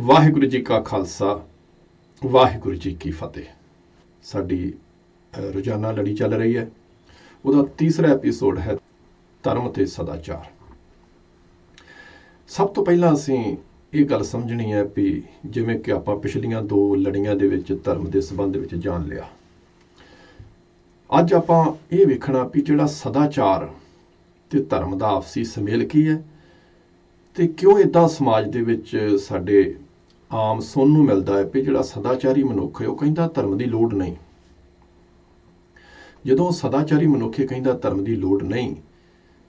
ਵਾਹਿਗੁਰੂ ਜੀ ਕਾ ਖਾਲਸਾ, ਵਾਹਿਗੁਰੂ ਜੀ ਕੀ ਫਤਿਹ। ਸਾਡੀ ਰੋਜ਼ਾਨਾ ਲੜੀ ਚੱਲ ਰਹੀ ਹੈ। ਉਹਦਾ ਤੀਸਰਾ ਐਪੀਸੋਡ ਹੈ ਧਰਮ ਤੇ ਸਦਾਚਾਰ। ਸਭ ਤੋਂ ਪਹਿਲਾਂ ਅਸੀਂ ਇਹ ਗੱਲ ਸਮਝਣੀ ਹੈ ਵੀ ਜਿਵੇਂ ਕਿ ਆਪਾਂ ਪਿਛਲੀਆਂ ਦੋ ਲੜੀਆਂ ਦੇ ਵਿੱਚ ਧਰਮ ਦੇ ਸੰਬੰਧ ਵਿੱਚ ਜਾਣ ਲਿਆ। ਅੱਜ ਆਪਾਂ ਇਹ ਵੇਖਣਾ ਵੀ ਜਿਹੜਾ ਸਦਾਚਾਰ ਤੇ ਧਰਮ ਦਾ ਆਪਸੀ ਸੁਮੇਲ ਕੀ ਹੈ ਤੇ ਕਿਉਂ ਇਦਾਂ ਸਮਾਜ ਦੇ ਵਿੱਚ ਸਾਡੇ ਆਮ ਸੁਣਨ ਨੂੰ ਮਿਲਦਾ ਹੈ ਕਿ ਜਿਹੜਾ ਸਦਾਚਾਰੀ ਮਨੁੱਖ ਹੈ, ਉਹ ਕਹਿੰਦਾ ਧਰਮ ਦੀ ਲੋੜ ਨਹੀਂ। ਜਦੋਂ ਸਦਾਚਾਰੀ ਮਨੁੱਖ ਇਹ ਕਹਿੰਦਾ ਧਰਮ ਦੀ ਲੋੜ ਨਹੀਂ,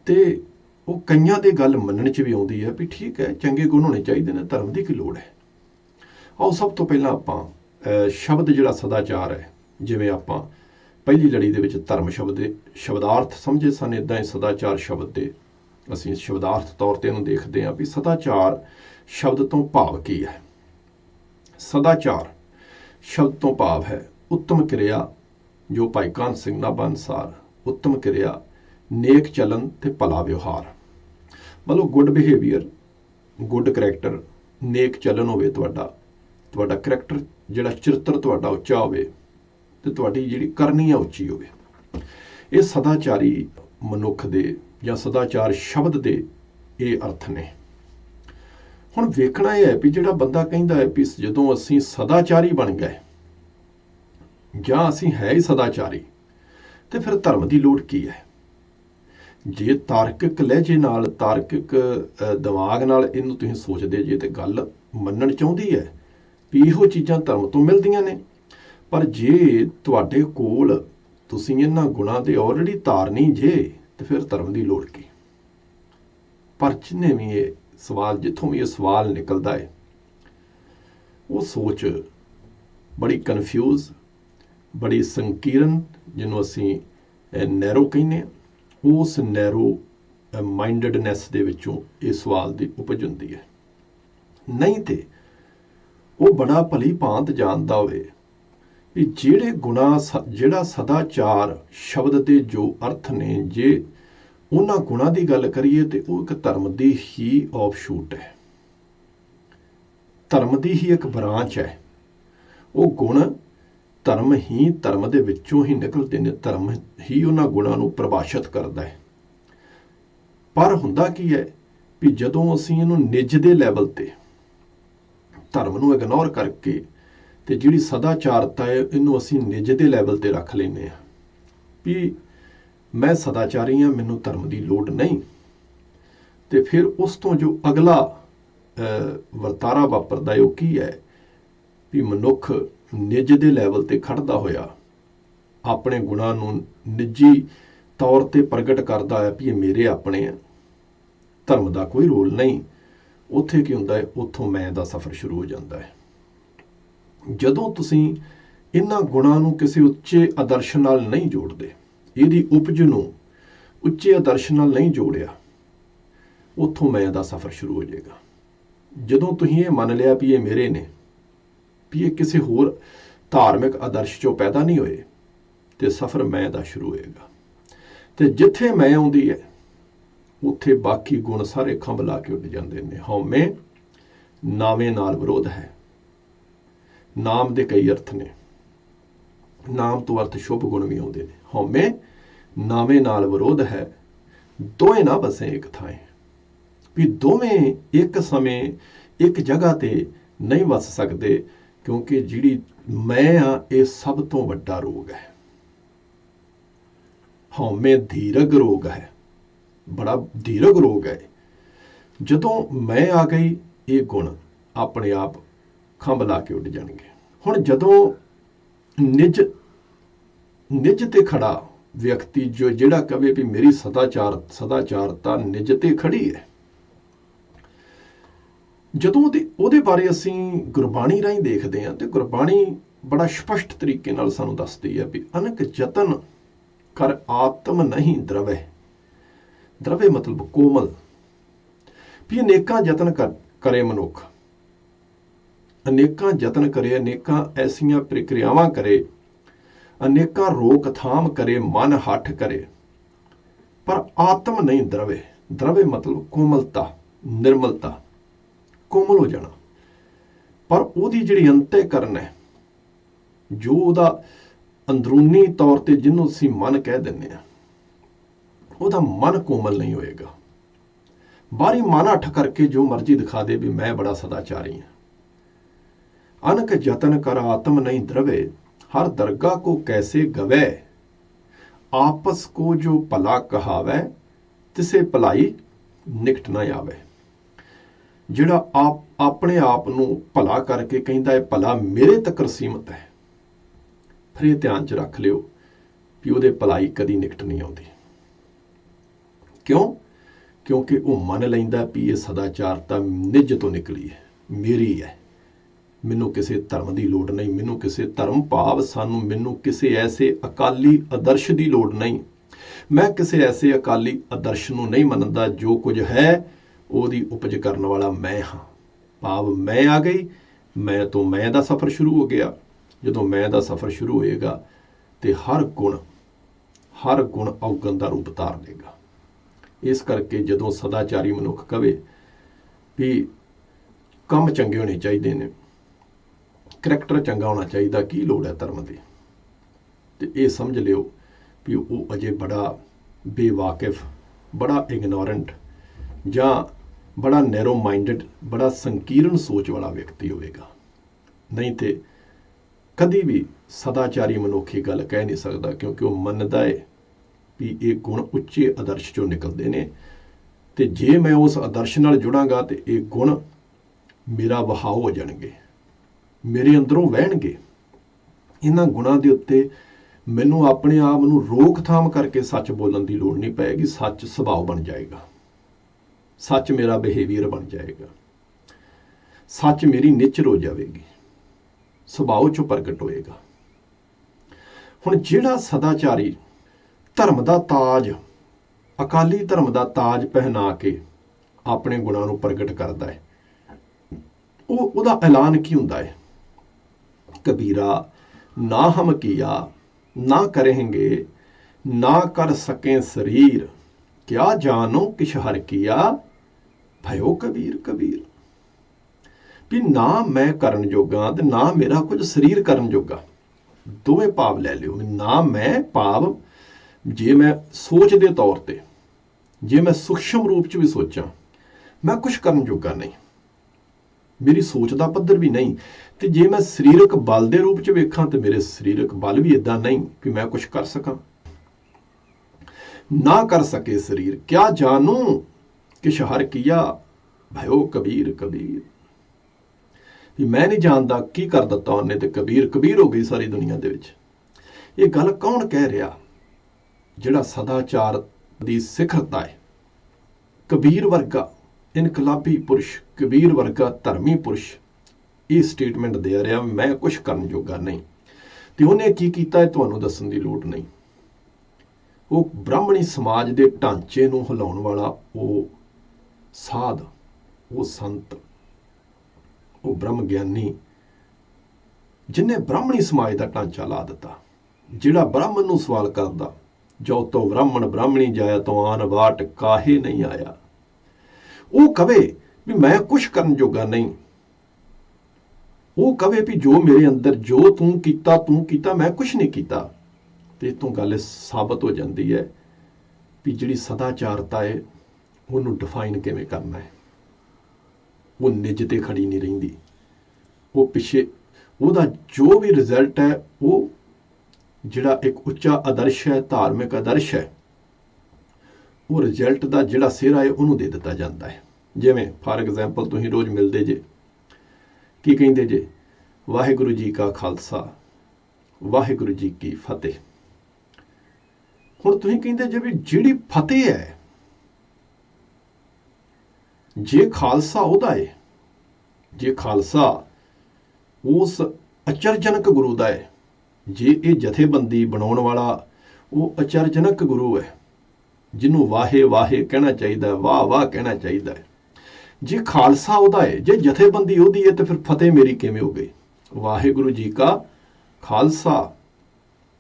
ਤੇ ਉਹ ਕਈਆਂ ਦੇ ਗੱਲ ਮੰਨਣ 'ਚ ਵੀ ਆਉਂਦੀ ਹੈ ਵੀ ਠੀਕ ਹੈ, ਚੰਗੇ ਗੁਣ ਹੋਣੇ ਚਾਹੀਦੇ ਨੇ, ਧਰਮ ਦੀ ਕੀ ਲੋੜ ਹੈ? ਆਓ ਸਭ ਤੋਂ ਪਹਿਲਾਂ ਆਪਾਂ ਸ਼ਬਦ ਜਿਹੜਾ ਸਦਾਚਾਰ ਹੈ, ਜਿਵੇਂ ਆਪਾਂ ਪਹਿਲੀ ਲੜੀ ਦੇ ਵਿੱਚ ਧਰਮ ਸ਼ਬਦ ਦੇ ਸ਼ਬਦਾਰਥ ਸਮਝੇ ਸਨ ਇਦਾਂ ਹੀ ਸਦਾਚਾਰ ਸ਼ਬਦ ਦੇ ਅਸੀਂ ਸ਼ਬਦਾਰਥ ਤੌਰ ਤੇ ਇਹਨੂੰ ਦੇਖਦੇ ਹਾਂ ਵੀ ਸਦਾਚਾਰ ਸ਼ਬਦ ਤੋਂ ਭਾਵ ਕੀ ਹੈ। ਸਦਾਚਾਰ, ਸ਼ਬਦ ਤੋਂ ਭਾਵ ਹੈ, ਉੱਤਮ ਕਿਰਿਆ, ਜੋ ਭਾਈ ਕਾਨ ਸਿੰਘ ਨਾਭਾ ਅਨੁਸਾਰ, ਉੱਤਮ ਕਿਰਿਆ, ਨੇਕ ਚਲਨ ਤੇ ਭਲਾ ਵਿਵਹਾਰ। ਮਤਲਬ ਗੁੱਡ ਬਿਹੇਵੀਅਰ ਗੁੱਡ ਕਰੈਕਟਰ ਨੇਕ ਚਲਨ ਹੋਵੇ ਤੁਹਾਡਾ ਤੁਹਾਡਾ ਕਰੈਕਟਰ ਜਿਹੜਾ ਚਰਿੱਤਰ ਤੁਹਾਡਾ ਉੱਚਾ ਹੋਵੇ ਤੇ ਤੁਹਾਡੀ ਜਿਹੜੀ ਕਰਨੀ ਆ ਉੱਚੀ ਹੋਵੇ। ਇਹ ਸਦਾਚਾਰੀ ਮਨੁੱਖ ਦੇ ਜਾਂ ਸਦਾਚਾਰ ਸ਼ਬਦ ਦੇ ਇਹ ਅਰਥ ਨੇ। ਹੁਣ ਵੇਖਣਾ ਇਹ ਹੈ ਵੀ ਜਿਹੜਾ ਬੰਦਾ ਕਹਿੰਦਾ ਹੈ ਵੀ ਜਦੋਂ ਅਸੀਂ ਸਦਾਚਾਰੀ ਬਣ ਗਏ ਜਾਂ ਅਸੀਂ ਹੈ ਹੀ ਸਦਾਚਾਰੀ, ਤੇ ਫਿਰ ਧਰਮ ਦੀ ਲੋੜ ਕੀ ਹੈ? ਜੇ ਤਾਰਕਿਕ ਲਹਿਜੇ ਨਾਲ, ਤਾਰਕਿਕ ਦਿਮਾਗ ਨਾਲ ਇਹਨੂੰ ਤੁਸੀਂ ਸੋਚਦੇ ਜੇ ਤੇ ਗੱਲ ਮੰਨਣ ਚਾਹੁੰਦੀ ਹੈ ਵੀ ਇਹੋ ਚੀਜ਼ਾਂ ਧਰਮ ਤੋਂ ਮਿਲਦੀਆਂ ਨੇ। ਪਰ ਜੇ ਤੁਹਾਡੇ ਕੋਲ ਤੁਸੀਂ ਇਹਨਾਂ ਗੁਣਾਂ ਦੇ ਆਲਰੇਡੀ ਧਾਰਨੀ ਜੇ, ਤੇ ਫਿਰ ਧਰਮ ਦੀ ਲੋੜ ਕੀ? ਪਰ ਜਿੰਨੇ ਵੀ ਇਹ ਸਵਾਲ ਜਿੱਥੋਂ ਵੀ ਇਹ ਸਵਾਲ ਨਿਕਲਦਾ ਹੈ ਉਹ ਸੋਚ ਬੜੀ ਕਨਫਿਊਜ਼ ਬੜੀ ਸੰਕੀਰਨ, ਜਿਹਨੂੰ ਅਸੀਂ ਨੈਰੋ ਕਹਿੰਦੇ ਹਾਂ ਉਸ ਨੈਰੋ ਮਾਈਂਡਡਨੈਸ ਦੇ ਵਿੱਚੋਂ ਇਹ ਸਵਾਲ ਦੀ ਉਪਜ ਹੁੰਦੀ ਹੈ ਨਹੀਂ ਤੇ ਉਹ ਬੜਾ ਭਲੀ ਭਾਂਤ ਜਾਣਦਾ ਹੋਵੇ ਵੀ ਜਿਹੜੇ ਗੁਣਾ ਸ- ਜਿਹੜਾ ਸਦਾਚਾਰ ਸ਼ਬਦ ਦੇ ਜੋ ਅਰਥ ਨੇ, ਜੇ ਉਹਨਾਂ ਗੁਣਾਂ ਦੀ ਗੱਲ ਕਰੀਏ ਤੇ ਉਹ ਇੱਕ ਧਰਮ ਦੀ ਹੀ ਆਫਸ਼ੂਟ ਹੈ। ਧਰਮ ਦੀ ਹੀ ਇੱਕ ਬ੍ਰਾਂਚ ਹੈ। ਉਹ ਗੁਣ ਧਰਮ ਹੀ ਧਰਮ ਦੇ ਵਿੱਚੋਂ ਹੀ ਨਿਕਲਦੇ ਨੇ ਧਰਮ ਹੀ ਉਹਨਾਂ ਗੁਣਾਂ ਨੂੰ ਪਰਿਭਾਸ਼ਿਤ ਕਰਦਾ ਹੈ। ਪਰ ਹੁੰਦਾ ਕੀ ਹੈ ਵੀ ਜਦੋਂ ਅਸੀਂ ਇਹਨੂੰ ਨਿੱਜ ਦੇ ਲੈਵਲ ਤੇ ਧਰਮ ਨੂੰ ਇਗਨੋਰ ਕਰਕੇ ਤੇ ਜਿਹੜੀ ਸਦਾਚਾਰਤਾ ਹੈ, ਇਹਨੂੰ ਅਸੀਂ ਨਿੱਜ ਦੇ ਲੈਵਲ ਤੇ ਰੱਖ ਲੈਨੇ ਆ ਵੀ ਮੈਂ ਸਦਾਚਾਰੀ ਹਾਂ, ਮੈਨੂੰ ਧਰਮ ਦੀ ਲੋੜ ਨਹੀਂ। ਤੇ ਫਿਰ ਉਸ ਤੋਂ ਜੋ ਅਗਲਾ ਵਰਤਾਰਾ ਵਾਪਰਦਾ ਹੈ, ਉਹ ਕੀ ਹੈ? ਵੀ ਮਨੁੱਖ ਨਿੱਜ ਦੇ ਲੈਵਲ ਤੇ ਖੜਦਾ ਹੋਇਆ, ਆਪਣੇ ਗੁਣਾਂ ਨੂੰ ਨਿੱਜੀ ਤੌਰ ਤੇ ਪ੍ਰਗਟ ਕਰਦਾ ਹੈ ਵੀ ਇਹ ਮੇਰੇ ਆਪਣੇ ਆ ਧਰਮ ਦਾ ਕੋਈ ਰੋਲ ਨਹੀਂ। ਉੱਥੇ ਕੀ ਹੁੰਦਾ ਹੈ? ਉੱਥੋਂ ਮੈਂ ਦਾ ਸਫ਼ਰ ਸ਼ੁਰੂ ਹੋ ਜਾਂਦਾ ਹੈ। ਜਦੋਂ ਤੁਸੀਂ ਇਹਨਾਂ ਗੁਣਾਂ ਨੂੰ ਕਿਸੇ ਉੱਚੇ ਆਦਰਸ਼ ਨਾਲ ਨਹੀਂ ਜੋੜਦੇ ਇਹਦੀ ਉਪਜ ਨੂੰ ਉੱਚੇ ਆਦਰਸ਼ ਨਾਲ ਨਹੀਂ ਜੋੜਿਆ, ਉੱਥੋਂ ਮੈਂ ਦਾ ਸਫ਼ਰ ਸ਼ੁਰੂ ਹੋ ਜਾਏਗਾ। ਜਦੋਂ ਤੁਸੀਂ ਇਹ ਮੰਨ ਲਿਆ ਵੀ ਇਹ ਮੇਰੇ ਨੇ, ਵੀ ਇਹ ਕਿਸੇ ਹੋਰ ਧਾਰਮਿਕ ਆਦਰਸ਼ ਚੋਂ ਪੈਦਾ ਨਹੀਂ ਹੋਏ, ਤੇ ਸਫ਼ਰ ਮੈਂ ਦਾ ਸ਼ੁਰੂ ਹੋਏਗਾ। ਤੇ ਜਿੱਥੇ ਮੈਂ ਆਉਂਦੀ ਹੈ, ਉੱਥੇ ਬਾਕੀ ਗੁਣ ਸਾਰੇ ਖੰਭ ਲਾ ਕੇ ਉੱਡ ਜਾਂਦੇ ਨੇ। ਹਉਮੈ ਨਾਵੇਂ ਨਾਲ ਵਿਰੋਧ ਹੈ, ਨਾਮ ਦੇ ਕਈ ਅਰਥ ਨੇ। ਨਾਮ ਤੋਂ ਅਰਥ ਸ਼ੁਭ ਗੁਣ ਵੀ ਆਉਂਦੇ ਨੇ। ਹਉਮੈ, ਨਾਵੇਂ ਨਾਲ ਵਿਰੋਧ ਹੈ, ਦੋਵੇਂ ਨਾ ਬਸੇ ਇੱਕ ਥਾਂ ਵੀ ਦੋਵੇਂ ਇੱਕ ਸਮੇਂ, ਇੱਕ ਜਗ੍ਹਾ ਤੇ ਨਹੀਂ ਵਸ ਸਕਦੇ, ਕਿਉਂਕਿ ਜਿਹੜੀ ਮੈਂ ਆ, ਇਹ ਸਭ ਤੋਂ ਵੱਡਾ ਰੋਗ ਹੈ। ਹਉਮੈ ਧੀਰਗ ਰੋਗ ਹੈ। ਬੜਾ ਧੀਰਗ ਰੋਗ ਹੈ। ਜਦੋਂ ਮੈਂ ਆ ਗਈ, ਇਹ ਗੁਣ ਆਪਣੇ ਆਪ ਖੰਭ ਲਾ ਕੇ ਉੱਡ ਜਾਣਗੇ। ਹੁਣ ਜਦੋਂ ਨਿਜ ਨਿਜ ਤੇ ਖੜਾ ਵਿਅਕਤੀ ਜੋ ਜਿਹੜਾ ਕਵੇ ਵੀ ਮੇਰੀ ਸਦਾਚਾਰ, ਸਦਾਚਾਰਤਾ ਨਿਜ ਤੇ ਖੜੀ ਹੈ। ਜਦੋਂ ਉਹਦੇ ਉਹਦੇ ਬਾਰੇ ਅਸੀਂ ਗੁਰਬਾਣੀ ਰਾਹੀਂ ਦੇਖਦੇ ਹਾਂ ਤੇ ਗੁਰਬਾਣੀ ਬੜਾ ਸਪਸ਼ਟ ਤਰੀਕੇ ਨਾਲ ਸਾਨੂੰ ਦੱਸਦੀ ਹੈ ਵੀ ਅਨਕ ਯਤਨ ਕਰ ਆਤਮ ਨਹੀਂ ਦਰਵੇ ਦਰਵੇ ਮਤਲਬ ਕੋਮਲ। ਵੀ ਅਨੇਕਾਂ ਯਤਨ ਕਰ- ਕਰੇ ਮਨੁੱਖ। ਅਨੇਕਾਂ ਯਤਨ ਕਰੇ, ਅਨੇਕਾਂ ਐਸੀਆਂ ਪ੍ਰਕਿਰਿਆਵਾਂ ਕਰੇ, ਅਨੇਕਾਂ ਰੋਕਥਾਮ ਕਰੇ, ਮਨ ਹੱਠ ਕਰੇ। ਪਰ ਆਤਮ ਨਹੀਂ ਦਰਵੇ। ਦਰਵੇ ਮਤਲਬ ਕੋਮਲਤਾ, ਨਿਰਮਲਤਾ, ਕੋਮਲ ਹੋ ਜਾਣਾ। ਪਰ ਉਹਦੀ ਜਿਹੜੀ ਅੰਤःਕਰਨ ਹੈ, ਜੋ ਉਹਦਾ ਅੰਦਰੂਨੀ ਤੌਰ ਤੇ ਜਿਹਨੂੰ ਅਸੀਂ ਮਨ ਕਹਿ ਦਿੰਦੇ ਆ ਉਹਦਾ ਮਨ ਕੋਮਲ ਨਹੀਂ ਹੋਏਗਾ। ਬਾਹਰੀ ਮਨ ਅੱਠ ਕਰਕੇ ਜੋ ਮਰਜ਼ੀ ਦਿਖਾ ਦੇ ਵੀ ਮੈਂ ਬੜਾ ਸਦਾਚਾਰੀ ਹਾਂ। ਅਨਕ ਯਤਨ ਕਰ ਆਤਮ ਨਹੀਂ द्रवे हर दरगाह को कैसे गवे आपस को जो भला कहावे ਤਿਸੇ ਭਲਾਈ ਨਿਕਟ ਨਾ ਆਵੇ ਜਿਹੜਾ ਆਪ ਆਪਣੇ ਆਪ ਨੂੰ ਭਲਾ ਕਰਕੇ ਕਹਿੰਦਾ ਹੈ ਭਲਾ ਮੇਰੇ ਤੱਕ ਸੀਮਤ ਹੈ ਫਿਰ ਇਹ ਧਿਆਨ 'ਚ ਰੱਖ ਲਿਓ ਵੀ ਉਹਦੇ ਭਲਾਈ ਕਦੀ ਨਿਕਟ ਨਹੀਂ ਆਉਂਦੀ ਕਿਉਂ ਕਿਉਂਕਿ ਉਹ ਮੰਨ ਲੈਂਦਾ ਵੀ ਇਹ ਸਦਾਚਾਰਤਾ ਨਿੱਜ ਤੋਂ ਨਿਕਲੀ ਹੈ ਮੇਰੀ ਹੈ ਮੈਨੂੰ ਕਿਸੇ ਧਰਮ ਦੀ ਲੋੜ ਨਹੀਂ, ਮੈਨੂੰ ਕਿਸੇ ਧਰਮ ਭਾਵ ਸਾਨੂੰ, ਮੈਨੂੰ ਕਿਸੇ ਐਸੇ ਅਕਾਲੀ ਆਦਰਸ਼ ਦੀ ਲੋੜ ਨਹੀਂ। ਮੈਂ ਕਿਸੇ ਐਸੇ ਅਕਾਲੀ ਆਦਰਸ਼ ਨੂੰ ਨਹੀਂ ਮੰਨਦਾ, ਜੋ ਕੁਝ ਹੈ, ਉਹਦੀ ਉਪਜ ਕਰਨ ਵਾਲਾ ਮੈਂ ਹਾਂ। ਭਾਵ ਮੈਂ ਆ ਗਈ, ਮੈਂ ਤੋਂ ਮੈਂ ਦਾ ਸਫ਼ਰ ਸ਼ੁਰੂ ਹੋ ਗਿਆ। ਜਦੋਂ ਮੈਂ ਦਾ ਸਫ਼ਰ ਸ਼ੁਰੂ ਹੋਏਗਾ ਤੇ ਹਰ ਗੁਣ ਹਰ ਗੁਣ ਔਗਣ ਦਾ ਰੂਪ ਧਾਰ ਲੇਗਾ ਇਸ ਕਰਕੇ ਜਦੋਂ ਸਦਾਚਾਰੀ ਮਨੁੱਖ ਕਵੇ ਵੀ ਕੰਮ ਚੰਗੇ ਹੋਣੇ ਚਾਹੀਦੇ ਨੇ ਕਰੈਕਟਰ ਚੰਗਾ ਹੋਣਾ ਚਾਹੀਦਾ, ਕੀ ਲੋੜ ਹੈ ਧਰਮ ਦੀ? ਤੇ ਇਹ ਸਮਝ ਲਿਓ ਵੀ ਉਹ ਅਜੇ ਬੜਾ ਬੇਵਾਕਿਫ, ਬੜਾ ਇਗਨੋਰੈਂਟ ਜਾਂ ਬੜਾ ਨੈਰੋ ਮਾਈਂਡਡ ਬੜਾ ਸੰਕੀਰਨ ਸੋਚ ਵਾਲਾ ਵਿਅਕਤੀ ਹੋਵੇਗਾ। ਨਹੀਂ ਤੇ ਕਦੀ ਵੀ ਸਦਾਚਾਰੀ ਮਨੁੱਖੀ ਗੱਲ ਕਹਿ ਨਹੀਂ ਸਕਦਾ ਕਿਉਂਕਿ ਉਹ ਮੰਨਦਾ ਹੈ ਵੀ ਇਹ ਗੁਣ ਉੱਚੇ ਆਦਰਸ਼ ਚੋਂ ਨਿਕਲਦੇ ਨੇ ਤੇ ਜੇ ਮੈਂ ਉਸ ਆਦਰਸ਼ ਨਾਲ ਜੁੜਾਂਗਾ ਤੇ ਇਹ ਗੁਣ ਮੇਰਾ ਵਹਾਅ ਹੋ ਜਾਣਗੇ। ਮੇਰੇ ਅੰਦਰੋਂ ਵਹਿਣਗੇ। ਇਹਨਾਂ ਗੁਣਾਂ ਦੇ ਉੱਤੇ ਮੈਨੂੰ ਆਪਣੇ ਆਪ ਨੂੰ ਰੋਕਥਾਮ ਕਰਕੇ ਸੱਚ ਬੋਲਣ ਦੀ ਲੋੜ ਨਹੀਂ ਪਏਗੀ। ਸੱਚ ਸੁਭਾਅ ਬਣ ਜਾਏਗਾ। ਸੱਚ ਮੇਰਾ ਬਿਹੇਵੀਅਰ ਬਣ ਜਾਏਗਾ। ਸੱਚ ਮੇਰੀ ਨੇਚਰ ਹੋ ਜਾਵੇਗੀ। ਸੁਭਾਅ ਚੋਂ ਪ੍ਰਗਟ ਹੋਏਗਾ। ਹੁਣ ਜਿਹੜਾ ਸਦਾਚਾਰੀ ਧਰਮ ਦਾ ਤਾਜ, ਅਕਾਲੀ ਧਰਮ ਦਾ ਤਾਜ ਪਹਿਨਾ ਕੇ ਆਪਣੇ ਗੁਣਾਂ ਨੂੰ ਪ੍ਰਗਟ ਕਰਦਾ ਹੈ, ਉਹ ਉਹਦਾ ਐਲਾਨ ਕੀ ਹੁੰਦਾ ਹੈ? ਕਬੀਰਾ, ਨਾ ਹਮ ਕੀਆ, ਨਾ ਕਰੇਂਗੇ ਨਾ ਕਰ ਸਕੇ ਸਰੀਰ। ਕਿਆ ਜਾਨੋ ਕਿਛ ਹਰ ਕੀਆ? ਭਇਓ ਕਬੀਰ ਕਬੀਰ। ਵੀ ਨਾ ਮੈਂ ਕਰਨ ਜੋਗਾ ਤੇ ਨਾ ਮੇਰਾ ਕੁਝ ਸਰੀਰ ਕਰਨ ਜੋਗਾ। ਦੋਵੇਂ ਭਾਵ ਲੈ ਲਿਓ। ਨਾ ਮੈਂ ਭਾਵ ਜੇ ਮੈਂ ਸੋਚ ਦੇ ਤੌਰ ਤੇ, ਜੇ ਮੈਂ ਸੂਖਸ਼ਮ ਰੂਪ ਚ ਵੀ ਸੋਚਾਂ, ਮੈਂ ਕੁਝ ਕਰਨ ਜੋਗਾ ਨਹੀਂ। ਮੇਰੀ ਸੋਚ ਦਾ ਪੱਧਰ ਵੀ ਨਹੀਂ। ਤੇ ਜੇ ਮੈਂ ਸਰੀਰਕ ਬਲ ਦੇ ਰੂਪ ਚ ਵੇਖਾਂ ਤੇ ਮੇਰੇ ਸਰੀਰਕ ਬਲ ਵੀ ਇਦਾਂ ਨਹੀਂ ਕਿ ਮੈਂ ਕੁਝ ਕਰ ਸਕਾਂ। ਨਾ ਕਰ ਸਕੇ ਸਰੀਰ। ਕਿਆ ਜਾਣੂ ਕਿ ਸ਼ਹਰ ਕੀਆ? ਭਇਓ ਕਬੀਰ ਕਬੀਰ। ਵੀ ਮੈਂ ਨਹੀਂ ਜਾਣਦਾ ਕੀ ਕਰ ਦਿੱਤਾ ਉਹਨੇ ਤੇ ਕਬੀਰ ਕਬੀਰ ਹੋ ਗਈ ਸਾਰੀ ਦੁਨੀਆ ਦੇ ਵਿੱਚ। ਇਹ ਗੱਲ ਕੌਣ ਕਹਿ ਰਿਹਾ? ਜਿਹੜਾ ਸਦਾਚਾਰ ਦੀ ਸਿਖਰਤਾ ਹੈ। ਕਬੀਰ ਵਰਗਾ ਇਨਕਲਾਬੀ ਪੁਰਸ਼ ਕਬੀਰ ਵਰਗਾ ਧਰਮੀ ਪੁਰਸ਼ ਇਹ ਸਟੇਟਮੈਂਟ ਦੇ ਰਿਹਾ, ਮੈਂ ਕੁਝ ਕਰਨ ਜੋਗਾ ਨਹੀਂ। ਤੇ ਉਹਨੇ ਕੀ ਕੀਤਾ ਤੁਹਾਨੂੰ ਦੱਸਣ ਦੀ ਲੋੜ ਨਹੀਂ। ਉਹ ਬ੍ਰਾਹਮਣੀ ਸਮਾਜ ਦੇ ਢਾਂਚੇ ਨੂੰ ਹਿਲਾਉਣ ਵਾਲਾ ਉਹ ਸਾਧ, ਉਹ ਸੰਤ, ਉਹ ਬ੍ਰਹਮ ਗਿਆਨੀ ਜਿਨੇ ਬ੍ਰਾਹਮਣੀ ਸਮਾਜ ਦਾ ਢਾਂਚਾ ਲਾ ਦਿੱਤਾ, ਜਿਹੜਾ ਬ੍ਰਾਹਮਣ ਨੂੰ ਸਵਾਲ ਕਰਦਾ ਜੋ ਤੋ ਬ੍ਰਾਹਮਣ, ਬ੍ਰਾਹਮਣੀ ਜਾਇਆ ਤੋ ਆਨ ਵਾਟ, ਕਾਹੇ ਨਹੀਂ ਆਇਆ? ਉਹ ਕਵੇ ਵੀ ਮੈਂ ਕੁਝ ਕਰਨ ਜੋਗਾ ਨਹੀਂ। ਉਹ ਕਵੇ ਵੀ ਜੋ ਮੇਰੇ ਅੰਦਰ ਜੋ ਤੂੰ ਕੀਤਾ ਤੂੰ ਕੀਤਾ, ਮੈਂ ਕੁਝ ਨਹੀਂ ਕੀਤਾ। ਤੇ ਇਤੋਂ ਗੱਲ ਸਾਬਤ ਹੋ ਜਾਂਦੀ ਹੈ ਵੀ ਜਿਹੜੀ ਸਦਾਚਾਰਤਾ ਹੈ, ਉਹਨੂੰ ਡਿਫਾਈਨ ਕਿਵੇਂ ਕਰਨਾ ਹੈ? ਉਹ ਨਿੱਜ ਤੇ ਖੜੀ ਨਹੀਂ ਰਹਿੰਦੀ। ਉਹ ਪਿੱਛੇ ਉਹਦਾ ਜੋ ਵੀ ਰਿਜ਼ਲਟ ਹੈ, ਉਹ ਜਿਹੜਾ ਇੱਕ ਉੱਚਾ ਆਦਰਸ਼ ਹੈ, ਧਾਰਮਿਕ ਆਦਰਸ਼ ਹੈ ਉਹ ਰਿਜ਼ਲਟ ਦਾ ਜਿਹੜਾ ਸਿਹਰਾ ਹੈ, ਉਹਨੂੰ ਦੇ ਦਿੱਤਾ ਜਾਂਦਾ ਹੈ। ਜਿਵੇਂ ਫਾਰ ਐਗਜ਼ਾਮਪਲ ਤੁਸੀਂ ਰੋਜ਼ ਮਿਲਦੇ ਜੇ, ਕੀ ਕਹਿੰਦੇ ਜੇ? ਵਾਹਿਗੁਰੂ ਜੀ ਕਾ ਖਾਲਸਾ, ਵਾਹਿਗੁਰੂ ਜੀ ਕੀ ਫਤਿਹ। ਹੁਣ ਤੁਸੀਂ ਕਹਿੰਦੇ ਜੇ ਵੀ ਜਿਹੜੀ ਫਤਿਹ ਹੈ, ਜੇ ਖਾਲਸਾ ਉਹਦਾ ਹੈ, ਜੇ ਖਾਲਸਾ ਉਸ ਅਚਰਜਨਕ ਗੁਰੂ ਦਾ ਹੈ, ਜੇ ਇਹ ਜਥੇਬੰਦੀ ਬਣਾਉਣ ਵਾਲਾ ਉਹ ਅਚਰਜਨਕ ਗੁਰੂ ਹੈ ਜਿਹਨੂੰ ਵਾਹੇ ਵਾਹੇ ਕਹਿਣਾ ਚਾਹੀਦਾ ਵਾਹ ਵਾਹ ਕਹਿਣਾ ਚਾਹੀਦਾ ਹੈ। ਜੇ ਖਾਲਸਾ ਉਹਦਾ ਹੈ, ਜੇ ਜਥੇਬੰਦੀ ਉਹਦੀ ਹੈ, ਤਾਂ ਫਿਰ ਫਤਿਹ ਮੇਰੀ ਕਿਵੇਂ ਹੋ ਗਈ? ਵਾਹਿਗੁਰੂ ਜੀ ਕਾ ਖਾਲਸਾ,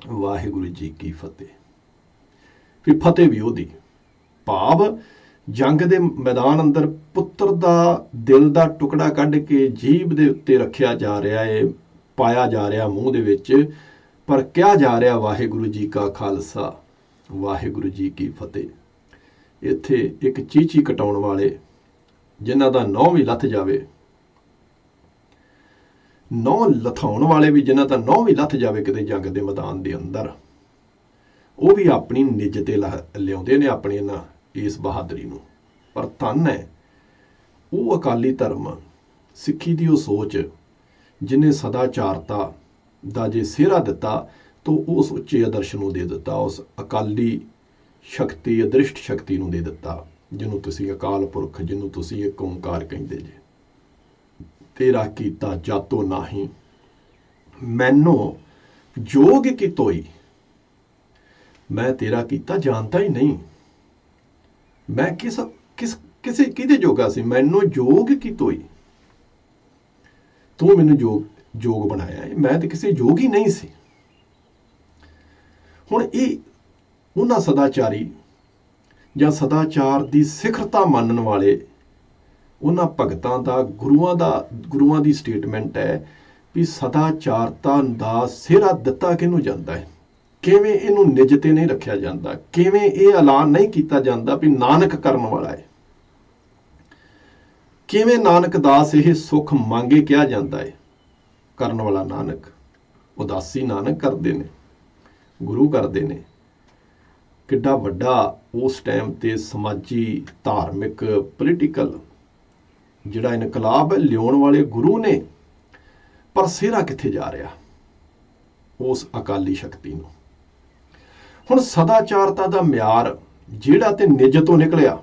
ਵਾਹਿਗੁਰੂ ਜੀ ਕੀ ਫਤਿਹ। ਫਿਰ ਫਤਿਹ ਵੀ ਉਹਦੀ। ਭਾਵ ਜੰਗ ਦੇ ਮੈਦਾਨ ਅੰਦਰ ਪੁੱਤਰ ਦਾ ਦਿਲ ਦਾ ਟੁਕੜਾ ਕੱਢ ਕੇ ਜੀਭ ਦੇ ਉੱਤੇ ਰੱਖਿਆ ਜਾ ਰਿਹਾ ਹੈ ਪਾਇਆ ਜਾ ਰਿਹਾ ਮੂੰਹ ਦੇ ਵਿੱਚ, ਪਰ ਕਿਹਾ ਜਾ ਰਿਹਾ ਵਾਹਿਗੁਰੂ ਜੀ ਕਾ ਖਾਲਸਾ। ਵਾਹਿਗੁਰੂ ਜੀ ਕੀ ਫਤਿਹ। ਇੱਥੇ ਇੱਕ ਚੀਚੀ ਕਟਾਉਣ ਵਾਲੇ, ਜਿਨ੍ਹਾਂ ਦਾ ਨੌ ਵੀ ਲੱਥ ਜਾਵੇ, ਨੌ ਲਥਾਉਣ ਵਾਲੇ ਵੀ, ਜਿਨ੍ਹਾਂ ਦਾ ਨੌ ਵੀ ਲੱਥ ਜਾਵੇ ਕਿਤੇ ਜੰਗ ਦੇ ਮੈਦਾਨ ਦੇ ਅੰਦਰ, ਉਹ ਵੀ ਆਪਣੀ ਨਿੱਜ ਤੇ ਲਿਆਉਂਦੇ ਨੇ ਆਪਣੇ ਇਹਨਾਂ ਇਸ ਬਹਾਦਰੀ ਨੂੰ। ਪਰ ਧੰਨ ਹੈ, ਉਹ ਅਕਾਲੀ ਧਰਮ, ਸਿੱਖੀ ਦੀ ਉਹ ਸੋਚ, ਜਿਨੇ ਸਦਾਚਾਰਤਾ ਦਾ ਜੇ ਸਿਹਰਾ ਦਿੱਤਾ ਤਾਂ ਉਸ ਉੱਚੇ ਆਦਰਸ਼ ਨੂੰ ਦੇ ਦਿੱਤਾ, ਉਸ ਅਕਾਲੀ ਸ਼ਕਤੀ, ਅਦ੍ਰਿਸ਼ਟ ਸ਼ਕਤੀ ਨੂੰ ਦੇ ਦਿੱਤਾ, ਜਿਹਨੂੰ ਤੁਸੀਂ ਅਕਾਲ ਪੁਰਖ, ਜਿਹਨੂੰ ਤੁਸੀਂ ਇੱਕ ਓੰਕਾਰ ਕਹਿੰਦੇ ਜੇ। ਤੇਰਾ ਕੀਤਾ ਜਾਤੋ ਨਾਹੀ, ਮੈਨੂੰ ਜੋਗ ਕੀ ਤੋਈ ਮੈਂ ਤੇਰਾ ਕੀਤਾ ਜਾਣਦਾ ਹੀ ਨਹੀਂ। ਮੈਂ ਕਿਸ ਕਿਸ, ਕਿਸੇ, ਕਿਹਦੇ ਜੋਗਾ ਸੀ? ਮੈਨੂੰ ਜੋਗ ਕੀ ਤੋਈ ਤੂੰ ਮੈਨੂੰ ਜੋਗ ਜੋਗ ਬਣਾਇਆ ਹੈ ਮੈਂ ਤੇ ਕਿਸੇ ਜੋਗ ਹੀ ਨਹੀਂ ਸੀ। ਹੁਣ ਇਹ ਉਹਨਾਂ ਸਦਾਚਾਰੀ ਜਾਂ ਸਦਾਚਾਰ ਦੀ ਸਿਖਰਤਾ ਮੰਨਣ ਵਾਲੇ ਉਹਨਾਂ ਭਗਤਾਂ ਦਾ, ਗੁਰੂਆਂ ਦਾ, ਗੁਰੂਆਂ ਦੀ ਸਟੇਟਮੈਂਟ ਹੈ ਵੀ ਸਦਾਚਾਰਤਾ ਦਾ ਸਿਹਰਾ ਦਿੱਤਾ ਕਿਹਨੂੰ ਜਾਂਦਾ ਹੈ? ਕਿਵੇਂ ਇਹਨੂੰ ਨਿਜ ਤੇ ਨਹੀਂ ਰੱਖਿਆ ਜਾਂਦਾ? ਕਿਵੇਂ ਇਹ ਐਲਾਨ ਨਹੀਂ ਕੀਤਾ ਜਾਂਦਾ ਵੀ ਨਾਨਕ ਕਰਨ ਵਾਲਾ ਹੈ? ਕਿਵੇਂ ਨਾਨਕ ਦਾਸ ਇਹ ਸੁਖ ਮੰਗੇ ਕਿਹਾ ਜਾਂਦਾ ਹੈ? ਕਰਨ ਵਾਲਾ ਨਾਨਕ, ਉਦਾਸੀ ਨਾਨਕ ਕਰਦੇ ਨੇ। ਗੁਰੂ ਕਰਦੇ ਨੇ। ਕਿੱਡਾ ਵੱਡਾ ਉਸ ਟਾਈਮ ਤੇ ਸਮਾਜੀ ਧਾਰਮਿਕ ਪੋਲੀਟੀਕਲ ਜਿਹੜਾ ਇਨਕਲਾਬ ਹੈ ਲਿਆਉਣ ਵਾਲੇ ਗੁਰੂ ਨੇ ਪਰ ਸਿਹਰਾ ਕਿੱਥੇ ਜਾ ਰਿਹਾ? ਉਸ ਅਕਾਲੀ ਸ਼ਕਤੀ ਨੂੰ। ਹੁਣ ਸਦਾਚਾਰਤਾ ਦਾ ਮਿਆਰ ਜਿਹੜਾ ਤੇ ਨਿੱਜ ਤੋਂ ਨਿਕਲਿਆ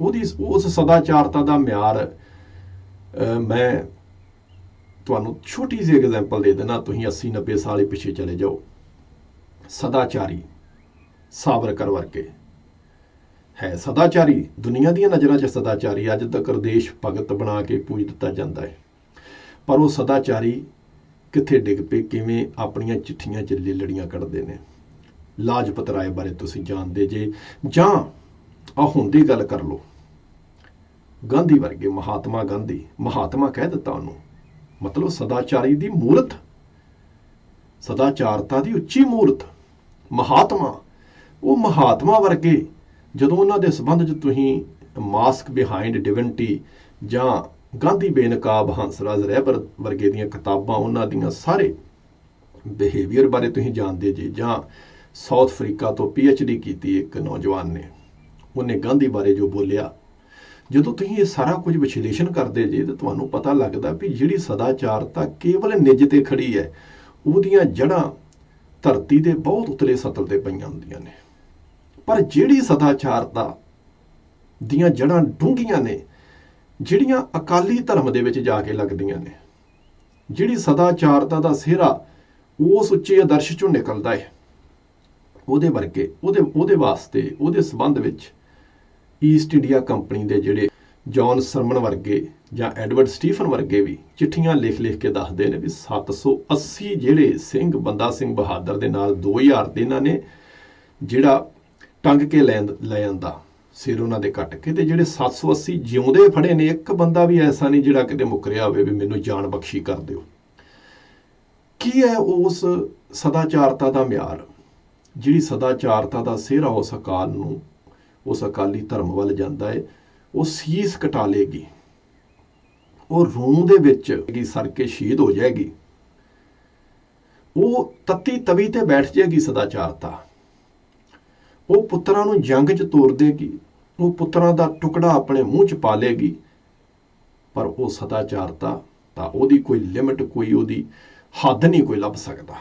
ਉਹਦੀ ਉਸ ਸਦਾਚਾਰਤਾ ਦਾ ਮਿਆਰ ਅਹ, ਮੈਂ ਤੁਹਾਨੂੰ ਛੋਟੀ ਜਿਹੀ ਐਗਜ਼ਾਮਪਲ ਦੇ ਦੇਣਾ ਤੁਸੀਂ 80 90 ਸਾਲ ਹੀ ਪਿੱਛੇ ਚਲੇ ਜਾਓ। ਸਦਾਚਾਰੀ ਸਾਵਰਕਰ ਵਰਗੇ ਹੈ ਸਦਾਚਾਰੀ, ਦੁਨੀਆ ਦੀਆਂ ਨਜ਼ਰਾਂ 'ਚ ਸਦਾਚਾਰੀ, ਅੱਜ ਤੱਕ ਦੇਸ਼ ਭਗਤ ਬਣਾ ਕੇ ਪੂਜ ਦਿੱਤਾ ਜਾਂਦਾ ਹੈ। ਪਰ ਉਹ ਸਦਾਚਾਰੀ ਕਿੱਥੇ ਡਿੱਗ ਪਏ, ਕਿਵੇਂ ਆਪਣੀਆਂ ਚਿੱਠੀਆਂ 'ਚ ਲੜੀਆਂ ਕੱਢਦੇ ਨੇ? ਲਾਜਪਤ ਰਾਏ ਬਾਰੇ ਤੁਸੀਂ ਜਾਣਦੇ ਜੇ, ਜਾਂ ਆ ਹੁਣ ਦੀ ਗੱਲ ਕਰ ਲਓ। ਗਾਂਧੀ ਵਰਗੇ ਮਹਾਤਮਾ ਗਾਂਧੀ, ਮਹਾਤਮਾ ਕਹਿ ਦਿੱਤਾ ਉਹਨੂੰ, ਮਤਲਬ ਸਦਾਚਾਰੀ ਦੀ ਮੂਰਤ, ਸਦਾਚਾਰਤਾ ਦੀ ਉੱਚੀ ਮੂਰਤ। ਮਹਾਤਮਾ। ਉਹ ਮਹਾਤਮਾ ਵਰਗੇ, ਜਦੋਂ ਉਹਨਾਂ ਦੇ ਸੰਬੰਧ 'ਚ ਤੁਸੀਂ ਮਾਸਕ ਬਿਹਾਈਂਡ ਡਿਵਿਨਟੀ ਜਾਂ ਗਾਂਧੀ ਬੇਨਕਾਬ ਹੰਸਰਾਜ ਰਹਿਬਰ ਵਰਗੇ ਦੀਆਂ ਕਿਤਾਬਾਂ, ਉਹਨਾਂ ਦੀਆਂ ਸਾਰੇ ਬਿਹੇਵੀਅਰ ਬਾਰੇ ਤੁਸੀਂ ਜਾਣਦੇ ਜੀ, ਜਾਂ ਸਾਊਥ ਅਫਰੀਕਾ ਤੋਂ ਡੀ ਕੀਤੀ ਇੱਕ ਨੌਜਵਾਨ ਨੇ, ਉਹਨੇ ਗਾਂਧੀ ਬਾਰੇ ਜੋ ਬੋਲਿਆ। ਜਦੋਂ ਤੁਸੀਂ ਇਹ ਸਾਰਾ ਕੁਝ ਵਿਸ਼ਲੇਸ਼ਣ ਕਰਦੇ ਜੇ, ਤਾਂ ਤੁਹਾਨੂੰ ਪਤਾ ਲੱਗਦਾ ਵੀ ਜਿਹੜੀ ਸਦਾਚਾਰਤਾ ਕੇਵਲ ਨਿੱਜ ਤੇ ਖੜੀ ਹੈ, ਉਹਦੀਆਂ ਜੜ੍ਹਾਂ ਧਰਤੀ ਦੇ ਬਹੁਤ ਉਤਲੇ ਸਤਲ ਤੇ ਪਈਆਂ ਹੁੰਦੀਆਂ ਨੇ। ਪਰ ਜਿਹੜੀ ਸਦਾਚਾਰਤਾ ਦੀਆਂ ਜੜ੍ਹਾਂ ਡੂੰਘੀਆਂ ਨੇ, ਜਿਹੜੀਆਂ ਅਕਾਲੀ ਧਰਮ ਦੇ ਵਿੱਚ ਜਾ ਕੇ ਲੱਗਦੀਆਂ ਨੇ, ਜਿਹੜੀ ਸਦਾਚਾਰਤਾ ਦਾ ਸਿਹਰਾ ਉਸ ਉੱਚੇ ਆਦਰਸ਼ ਚੋਂ ਨਿਕਲਦਾ ਹੈ ਉਹਦੇ ਵਰਗੇ, ਉਹਦੇ ਉਹਦੇ ਵਾਸਤੇ, ਉਹਦੇ ਸੰਬੰਧ ਵਿੱਚ ਈਸਟ ਇੰਡੀਆ ਕੰਪਨੀ ਦੇ ਜਿਹੜੇ ਜੌਨ ਸਰਮਨ ਵਰਗੇ ਜਾਂ ਐਡਵਰਡ ਸਟੀਫਨ ਵਰਗੇ ਵੀ ਚਿੱਠੀਆਂ ਲਿਖ-ਲਿਖ ਕੇ ਦੱਸਦੇ ਨੇ ਵੀ 780 ਜਿਹੜੇ ਸਿੰਘ ਬੰਦਾ ਸਿੰਘ ਬਹਾਦਰ ਦੇ ਨਾਲ 2000 ਦੇ ਇਹਨਾਂ ਨੇ, ਜਿਹੜਾ ਟੰਗ ਕੇ ਲੈ ਲੈ ਆਂਦਾ, ਸਿਰ ਉਹਨਾਂ ਦੇ ਕੱਟ ਕੇ ਤੇ ਜਿਹੜੇ 780 ਜਿਉਂਦੇ ਫੜੇ ਨੇ, ਇੱਕ ਬੰਦਾ ਵੀ ਐਸਾ ਨਹੀਂ ਜਿਹੜਾ ਕਿਤੇ ਮੁਕਰਿਆ ਹੋਵੇ ਵੀ ਮੈਨੂੰ ਜਾਨ ਬਖਸ਼ੀ ਕਰ ਦਿਓ। ਕੀ ਹੈ ਉਸ ਸਦਾਚਾਰਤਾ ਦਾ ਮਿਆਰ? ਜਿਹੜੀ ਸਦਾਚਾਰਤਾ ਦਾ ਸਿਹਰਾ ਉਸ ਅਕਾਲ ਨੂੰ, ਉਸ ਅਕਾਲੀ ਧਰਮ ਵੱਲ ਜਾਂਦਾ ਹੈ ਉਹ ਸੀਸ ਕਟਾ ਲੇਗੀ। ਉਹ ਰੂਮ ਦੇ ਵਿੱਚ ਕੀ ਸਰ ਕੇ ਸ਼ਹੀਦ ਹੋ ਜਾਏਗੀ। ਉਹ ਤਤੀ ਤਵੀ ਤੇ ਬੈਠ ਜਾਏਗੀ ਸਦਾਚਾਰਤਾ। ਉਹ ਪੁੱਤਰਾਂ ਨੂੰ ਜੰਗ 'ਚ ਤੋਰ ਦੇਗੀ। ਉਹ ਪੁੱਤਰਾਂ ਦਾ ਟੁਕੜਾ ਆਪਣੇ ਮੂੰਹ 'ਚ ਪਾ ਲੇਗੀ ਪਰ ਉਹ ਸਦਾਚਾਰਤਾ ਤਾਂ ਉਹਦੀ ਕੋਈ ਲਿਮਟ, ਕੋਈ ਉਹਦੀ ਹੱਦ ਨਹੀਂ ਕੋਈ ਲੱਭ ਸਕਦਾ।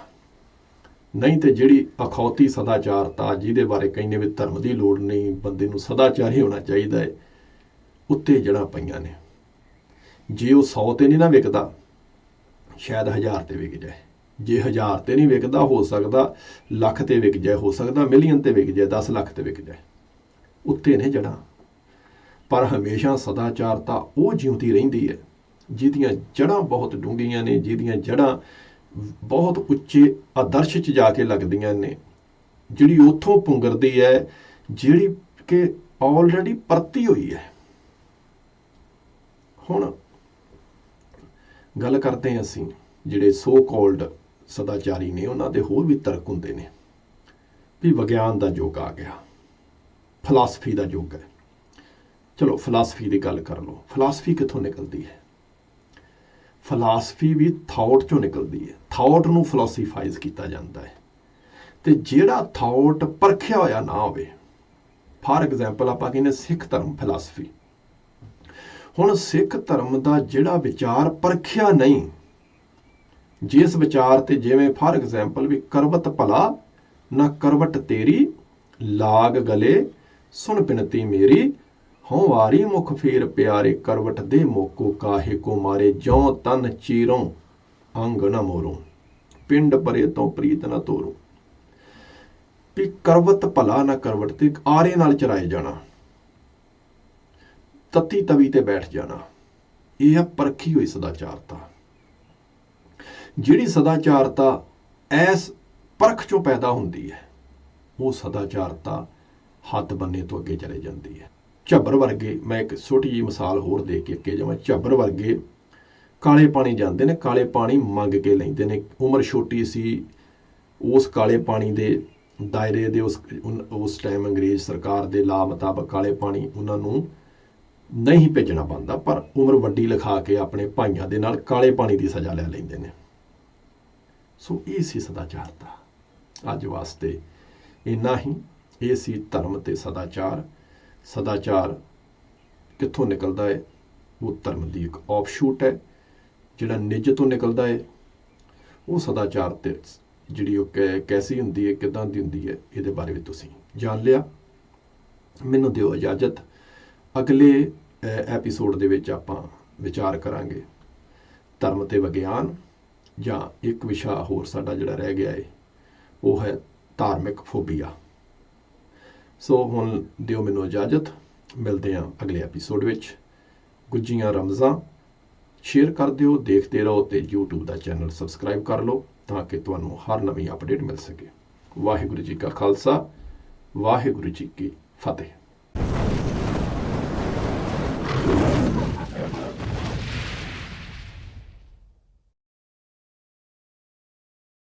ਨਹੀਂ ਤੇ ਜਿਹੜੀ ਅਖੌਤੀ ਸਦਾਚਾਰਤਾ, ਜਿਹਦੇ ਬਾਰੇ ਕਹਿੰਦੇ ਵੀ ਧਰਮ ਦੀ ਲੋੜ ਨਹੀਂ, ਬੰਦੇ ਨੂੰ ਸਦਾਚਾਰੀ ਹੋਣਾ ਚਾਹੀਦਾ ਹੈ ਉੱਤੇ ਜੜਾ ਪਈਆਂ ਨੇ। ਜੇ ਉਹ 100 ਤੇ ਨਹੀਂ ਨਾ ਵਿਕਦਾ, ਸ਼ਾਇਦ 1000 ਤੇ ਵਿਕ ਜਾਏ। ਜੇ 1000 ਤੇ ਨਹੀਂ ਵਿਕਦਾ, ਹੋ ਸਕਦਾ ਲੱਖ ਤੇ ਵਿਕ ਜਾਏ, ਹੋ ਸਕਦਾ ਮਿਲੀਅਨ ਤੇ ਵਿਕ ਜਾਏ 10 ਲੱਖ ਤੇ ਵਿਕ ਜਾਏ। ਉੱਤੇ ਨੇ ਜੜਾ ਪਰ ਹਮੇਸ਼ਾ ਸਦਾਚਾਰਤਾ ਉਹ ਜਿਉਂਦੀ ਰਹਿੰਦੀ ਹੈ, ਜਿਹਦੀਆਂ ਜੜਾਂ ਬਹੁਤ ਡੂੰਘੀਆਂ ਨੇ, ਜਿਹਦੀਆਂ ਜੜਾਂ ਬਹੁਤ ਉੱਚੇ ਆਦਰਸ਼ 'ਚ ਜਾ ਕੇ ਲੱਗਦੀਆਂ ਨੇ। ਜਿਹੜੀ ਉੱਥੋਂ ਪੁੰਗਰਦੀ ਹੈ, ਜਿਹੜੀ ਕਿ ਆਲਰੇਡੀ ਪਰਤੀ ਹੋਈ ਹੈ। ਹੁਣ ਗੱਲ ਕਰਦੇ ਹਾਂ ਅਸੀਂ, ਜਿਹੜੇ ਸੋ ਕਾਲਡ ਸਦਾਚਾਰੀ ਨੇ, ਉਹਨਾਂ ਦੇ ਹੋਰ ਵੀ ਤਰਕ ਹੁੰਦੇ ਨੇ। ਵੀ ਵਿਗਿਆਨ ਦਾ ਯੁੱਗ ਆ ਗਿਆ। ਫਲਸਫੀ ਦਾ ਯੁੱਗ ਹੈ। ਚਲੋ ਫਲਸਫੀ ਦੀ ਗੱਲ ਕਰ ਲਓ। ਫਲਸਫੀ ਕਿੱਥੋਂ ਨਿਕਲਦੀ ਹੈ? ਫਲਸਫੀ ਵੀ ਥਾਟ ਚੋਂ ਨਿਕਲਦੀ ਹੈ। ਥਾਟ ਨੂੰ ਫਲਸਫਾਈਜ਼ ਕੀਤਾ ਜਾਂਦਾ ਹੈ। ਤੇ ਜਿਹੜਾ ਥਾਟ ਪਰਖਿਆ ਹੋਇਆ ਨਾ ਹੋਵੇ ਫਾਰ ਐਗਜ਼ਾਮਪਲ ਆਪਾਂ ਕਹਿੰਦੇ ਸਿੱਖ ਧਰਮ ਫਲਸਫੀ ਹੁਣ ਸਿੱਖ ਧਰਮ ਦਾ ਜਿਹੜਾ ਵਿਚਾਰ ਪਰਖਿਆ ਨਹੀਂ, ਜਿਸ ਵਿਚਾਰ ਤੇ ਜਿਵੇਂ ਫਾਰ ਐਗਜ਼ਾਮਪਲ ਵੀ ਕਰਵਤ ਭਲਾ, ਨਾ ਕਰਵਟ ਤੇਰੀ, ਲਾਗ ਗਲੇ, ਸੁਣ ਬਿਨਤੀ ਮੇਰੀ, ਹਉ ਵਾਰੀ ਮੁਖ ਫੇਰ ਪਿਆਰੇ ਕਰਵਟ ਦੇ ਮੋਕੋ ਕਾਹੇ ਕੋ ਮਾਰੇ, ਜਉ ਤਨ ਚੀਰੋਂ ਅੰਗ ਨ ਮੋਰੋਂ ਪਿੰਡ ਪਰੇ ਤੋਂ ਪ੍ਰੀਤ ਨ ਤੋਰੋ ਵੀ ਕਰਵਤ ਭਲਾ ਨਾ ਕਰਵਟ ਤੇ ਆਰੇ ਨਾਲ ਚਰਾਏ ਜਾਣਾ। ਤਤੀ ਤਵੀ ਤੇ ਬੈਠ ਜਾਣਾ। ਇਹ ਆ ਪਰਖੀ ਹੋਈ ਸਦਾਚਾਰਤਾ। ਜਿਹੜੀ ਸਦਾਚਾਰਤਾ ਐਸ ਪਰਖ ਚੋਂ ਪੈਦਾ ਹੁੰਦੀ ਹੈ, ਉਹ ਸਦਾਚਾਰਤਾ ਹੱਥ ਬੰਨੇ ਤੋਂ ਅੱਗੇ ਚਲੇ ਜਾਂਦੀ ਹੈ। ਝੱਬਰ ਵਰਗੇ, ਮੈਂ ਇੱਕ ਛੋਟੀ ਜਿਹੀ ਮਿਸਾਲ ਹੋਰ ਦੇ ਕੇ ਅੱਗੇ ਜਾਵਾਂ। ਝੱਬਰ ਵਰਗੇ ਕਾਲੇ ਪਾਣੀ ਜਾਂਦੇ ਨੇ, ਕਾਲੇ ਪਾਣੀ ਮੰਗ ਕੇ ਲੈਂਦੇ ਨੇ। ਉਮਰ ਛੋਟੀ ਸੀ, ਉਸ ਕਾਲੇ ਪਾਣੀ ਦੇ ਦਾਇਰੇ ਦੇ ਉਸ ਉਸ ਟਾਈਮ ਅੰਗਰੇਜ਼ ਸਰਕਾਰ ਦੇ ਲਾ ਮੁਤਾਬਕ ਕਾਲੇ ਪਾਣੀ ਉਹਨਾਂ ਨੂੰ ਨਹੀਂ ਭੇਜਣਾ ਪੈਂਦਾ ਪਰ ਉਮਰ ਵੱਡੀ ਲਿਖਾ ਕੇ ਆਪਣੇ ਭਾਈਆਂ ਦੇ ਨਾਲ ਕਾਲੇ ਪਾਣੀ ਦੀ ਸਜ਼ਾ ਲੈ ਲੈਂਦੇ ਨੇ। ਸੋ ਇਹ ਸੀ ਸਦਾਚਾਰ ਦਾ ਅੱਜ ਵਾਸਤੇ ਇੰਨਾ ਹੀ। ਇਹ ਸੀ ਧਰਮ ਤੇ ਸਦਾਚਾਰ। ਸਦਾਚਾਰ ਕਿੱਥੋਂ ਨਿਕਲਦਾ ਹੈ? ਉਹ ਧਰਮ ਦੀ ਇੱਕ ਆਫਸ਼ੂਟ ਹੈ। ਜਿਹੜਾ ਨਿੱਜ ਤੋਂ ਨਿਕਲਦਾ ਹੈ, ਉਹ ਸਦਾਚਾਰ ਤੇ ਜਿਹੜੀ ਉਹ ਕੈ- ਕੈਸੀ ਹੁੰਦੀ ਹੈ, ਕਿਦਾਂ ਦੀ ਹੁੰਦੀ ਹੈ, ਇਹਦੇ ਬਾਰੇ ਵੀ ਤੁਸੀਂ ਜਾਣ ਲਿਆ। ਮੈਨੂੰ ਦਿਓ ਇਜਾਜ਼ਤ। ਅਗਲੇ ਐਪੀਸੋਡ ਦੇ ਵਿੱਚ ਆਪਾਂ ਵਿਚਾਰ ਕਰਾਂਗੇ। ਧਰਮ ਤੇ ਵਿਗਿਆਨ ਜਾਂ ਇੱਕ ਵਿਸ਼ਾ ਹੋਰ ਸਾਡਾ ਜਿਹੜਾ ਰਹਿ ਗਿਆ ਏ, ਉਹ ਹੈ ਧਾਰਮਿਕ ਫੋਬੀਆ। ਸੋ ਹੁਣ ਦਿਓ ਮੈਨੂੰ ਇਜਾਜ਼ਤ। ਮਿਲਦੇ ਹਾਂ ਅਗਲੇ ਐਪੀਸੋਡ ਵਿੱਚ। ਗੁੱਜੀਆਂ ਰਮਜ਼ਾਂ ਸ਼ੇਅਰ ਕਰ ਦਿਓ, ਦੇਖਦੇ ਰਹੋ ਤੇ YouTube ਦਾ ਚੈਨਲ ਸਬਸਕ੍ਰਾਈਬ ਕਰ ਲਓ ਤਾਂ ਕਿ ਤੁਹਾਨੂੰ ਹਰ ਨਵੀਂ ਅਪਡੇਟ ਮਿਲ ਸਕੇ। ਵਾਹਿਗੁਰੂ ਜੀ ਕਾ ਖਾਲਸਾ, ਵਾਹਿਗੁਰੂ ਜੀ ਕੀ ਫਤਿਹ।